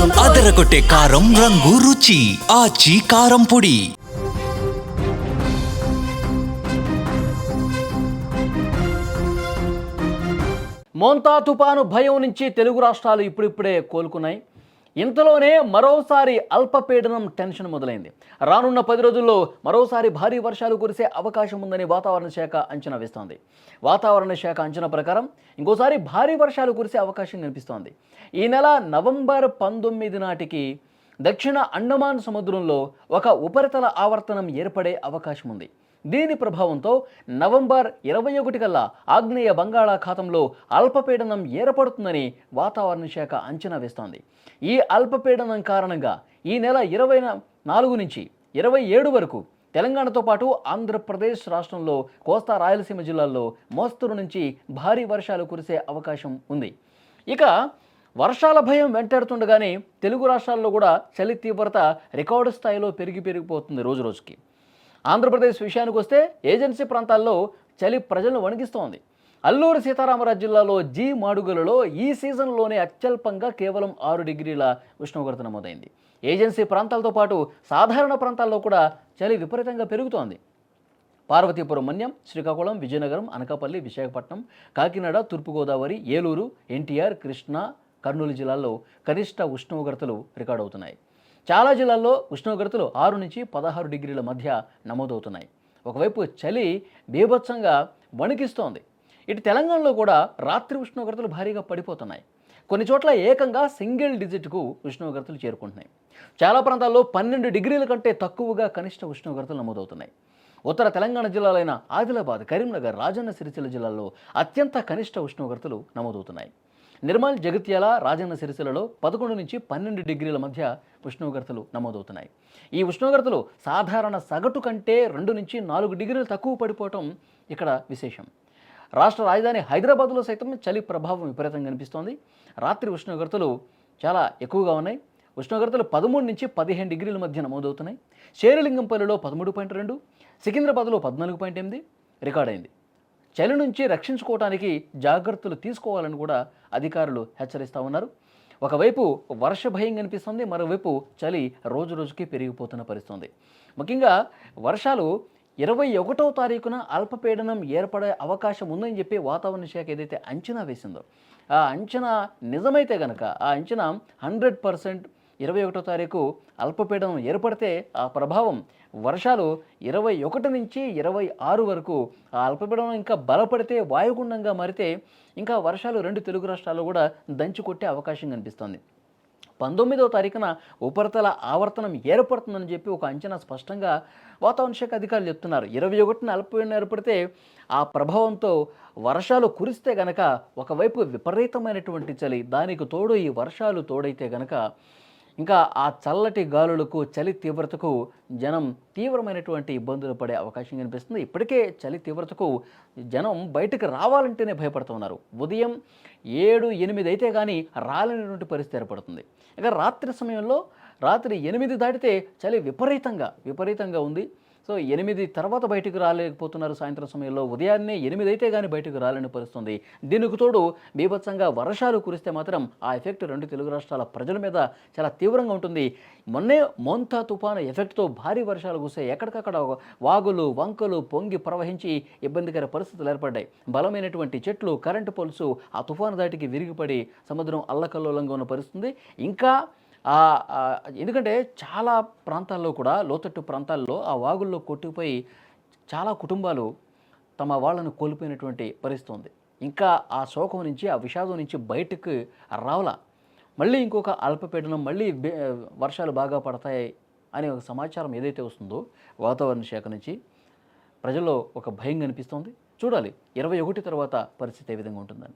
అదరగొట్టే కారం రంగు రుచి ఆచి కారం పొడి. మోంతా తుపాను భయం నుంచి తెలుగు రాష్ట్రాలు ఇప్పుడిప్పుడే కోలుకున్నాయి. ఇంతలోనే మరోసారి అల్పపీడనం టెన్షన్ మొదలైంది. రానున్న పది రోజుల్లో మరోసారి భారీ వర్షాలు కురిసే అవకాశం ఉందని వాతావరణ శాఖ అంచనా వేస్తోంది. వాతావరణ శాఖ అంచనా ప్రకారం ఇంకోసారి భారీ వర్షాలు కురిసే అవకాశం కనిపిస్తోంది. ఈ నెల నవంబర్ పంతొమ్మిది నాటికి దక్షిణ అండమాన్ సముద్రంలో ఒక ఉపరితల ఆవర్తనం ఏర్పడే అవకాశం ఉంది. దీని ప్రభావంతో నవంబర్ ఇరవై ఒకటి కల్లా ఆగ్నేయ బంగాళాఖాతంలో అల్పపీడనం ఏర్పడుతుందని వాతావరణ శాఖ అంచనా వేస్తోంది. ఈ అల్పపీడనం కారణంగా ఈ నెల ఇరవై నాలుగు నుంచి ఇరవై ఏడు వరకు తెలంగాణతో పాటు ఆంధ్రప్రదేశ్ రాష్ట్రంలో కోస్తా రాయలసీమ జిల్లాల్లో మోస్తరు నుంచి భారీ వర్షాలు కురిసే అవకాశం ఉంది. ఇక వర్షాల భయం వెంటాడుతుండగానే తెలుగు రాష్ట్రాల్లో కూడా చలి తీవ్రత రికార్డు స్థాయిలో పెరిగి పెరిగిపోతుంది రోజు రోజుకి. ఆంధ్రప్రదేశ్ విషయానికి వస్తే ఏజెన్సీ ప్రాంతాల్లో చలి ప్రజలను వణికిస్తోంది. అల్లూరు సీతారామరాజు జిల్లాలో జీ మాడుగులలో ఈ సీజన్లోనే అత్యల్పంగా కేవలం ఆరు డిగ్రీల ఉష్ణోగ్రత నమోదైంది. ఏజెన్సీ ప్రాంతాలతో పాటు సాధారణ ప్రాంతాల్లో కూడా చలి విపరీతంగా పెరుగుతోంది. పార్వతీపురం మన్యం శ్రీకాకుళం విజయనగరం అనకాపల్లి విశాఖపట్నం కాకినాడ తూర్పుగోదావరి ఏలూరు ఎన్టీఆర్ కృష్ణా కర్నూలు జిల్లాల్లో కనిష్ట ఉష్ణోగ్రతలు రికార్డు అవుతున్నాయి. చాలా జిల్లాల్లో ఉష్ణోగ్రతలు ఆరు నుంచి పదహారు డిగ్రీల మధ్య నమోదవుతున్నాయి. ఒకవైపు చలి బీభత్సంగా వణికిస్తోంది. ఇటు తెలంగాణలో కూడా రాత్రి ఉష్ణోగ్రతలు భారీగా పడిపోతున్నాయి. కొన్ని చోట్ల ఏకంగా సింగిల్ డిజిట్కు ఉష్ణోగ్రతలు చేరుకుంటున్నాయి. చాలా ప్రాంతాల్లో పన్నెండు డిగ్రీల కంటే తక్కువగా కనిష్ట ఉష్ణోగ్రతలు నమోదవుతున్నాయి. ఉత్తర తెలంగాణ జిల్లాలైన ఆదిలాబాద్ కరీంనగర్ రాజన్న సిరిసిల్ల జిల్లాల్లో అత్యంత కనిష్ట ఉష్ణోగ్రతలు నమోదవుతున్నాయి. నిర్మల్ జగిత్యాల రాజన్న సిరిసిలలో పదకొండు నుంచి పన్నెండు డిగ్రీల మధ్య ఉష్ణోగ్రతలు నమోదవుతున్నాయి. ఈ ఉష్ణోగ్రతలు సాధారణ సగటు కంటే రెండు నుంచి నాలుగు డిగ్రీలు తక్కువ పడిపోవటం ఇక్కడ విశేషం. రాష్ట్ర రాజధాని హైదరాబాద్లో సైతం చలి ప్రభావం విపరీతంగా కనిపిస్తోంది. రాత్రి ఉష్ణోగ్రతలు చాలా ఎక్కువగా ఉన్నాయి. ఉష్ణోగ్రతలు పదమూడు నుంచి పదిహేను డిగ్రీల మధ్య నమోదవుతున్నాయి. శేరలింగంపల్లిలో పదమూడు పాయింట్ రెండు సికింద్రాబాద్లో పద్నాలుగు పాయింట్ ఎనిమిది రికార్డైంది. చలి నుంచి రక్షించుకోవడానికి జాగ్రత్తలు తీసుకోవాలని కూడా అధికారులు హెచ్చరిస్తూ ఉన్నారు. ఒకవైపు వర్ష భయం కనిపిస్తుంది మరోవైపు చలి రోజు రోజుకి పెరిగిపోతున్న పరిస్థితుంది. ముఖ్యంగా వర్షాలు ఇరవై ఒకటో తారీఖున అల్పపీడనం ఏర్పడే అవకాశం ఉందని చెప్పి వాతావరణ శాఖ ఏదైతే అంచనా వేసిందో ఆ అంచనా నిజమైతే గనక ఆ అంచనా హండ్రెడ్ పర్సెంట్ ఇరవై ఒకటో తారీఖు అల్పపీడనం ఏర్పడితే ఆ ప్రభావం వర్షాలు ఇరవై ఒకటి నుంచి ఇరవై ఆరు వరకు. ఆ అల్పపీడనం ఇంకా బలపడితే వాయుగుండంగా మారితే ఇంకా వర్షాలు రెండు తెలుగు రాష్ట్రాల్లో కూడా దంచి కొట్టే అవకాశం కనిపిస్తోంది. పంతొమ్మిదవ తారీఖున ఉపరితల ఆవర్తనం ఏర్పడుతుందని చెప్పి ఒక అంచనా స్పష్టంగా వాతావరణ శాఖ అధికారులు చెప్తున్నారు. ఇరవై ఒకటిన అల్పపీడనం ఏర్పడితే ఆ ప్రభావంతో వర్షాలు కురిస్తే గనక ఒకవైపు విపరీతమైనటువంటి చలి దానికి తోడు ఈ వర్షాలు తోడైతే గనక ఇంకా ఆ చల్లటి గాలులకు చలి తీవ్రతకు జనం తీవ్రమైనటువంటి ఇబ్బందులు పడే అవకాశం కనిపిస్తుంది. ఇప్పటికే చలి తీవ్రతకు జనం బయటకు రావాలంటేనే భయపడుతున్నారు ఉదయం ఏడు ఎనిమిది అయితే కానీ రాలేనటువంటి పరిస్థితి ఏర్పడుతుంది. ఇక రాత్రి సమయంలో రాత్రి ఎనిమిది దాటితే చలి విపరీతంగా విపరీతంగా ఉంది. సో ఎనిమిది తర్వాత బయటకు రాలేకపోతున్నారు సాయంత్రం సమయంలో. ఉదయాన్నే ఎనిమిది అయితే కానీ బయటకు రాలేని పరిస్థితుంది. దీనికి తోడు బీభత్సంగా వర్షాలు కురిస్తే మాత్రం ఆ ఎఫెక్ట్ రెండు తెలుగు రాష్ట్రాల ప్రజల మీద చాలా తీవ్రంగా ఉంటుంది. మొన్నే మోంతా తుఫాను ఎఫెక్ట్తో భారీ వర్షాలు కురిస్తే ఎక్కడికక్కడ వాగులు వంకలు పొంగి ప్రవహించి ఇబ్బందికర పరిస్థితులు ఏర్పడ్డాయి. బలమైనటువంటి చెట్లు కరెంటు పొలుసు ఆ తుఫాను దాటికి విరిగిపడి సముద్రం అల్లకల్లోలంగా ఉన్న పరిస్థితుంది. ఇంకా ఎందుకంటే చాలా ప్రాంతాల్లో కూడా లోతట్టు ప్రాంతాల్లో ఆ వాగుల్లో కొట్టుకుపోయి చాలా కుటుంబాలు తమ వాళ్ళను కోల్పోయినటువంటి పరిస్థితి ఉంది. ఇంకా ఆ శోకం నుంచి ఆ విషాదం నుంచి బయటకు రావాల. మళ్ళీ ఇంకొక అల్పపీడనం మళ్ళీ వర్షాలు బాగా పడతాయి అనే ఒక సమాచారం ఏదైతే వస్తుందో వాతావరణ శాఖ నుంచి ప్రజల్లో ఒక భయం కనిపిస్తోంది. చూడాలి ఇరవై ఒకటి తర్వాత పరిస్థితి ఏ విధంగా ఉంటుందని.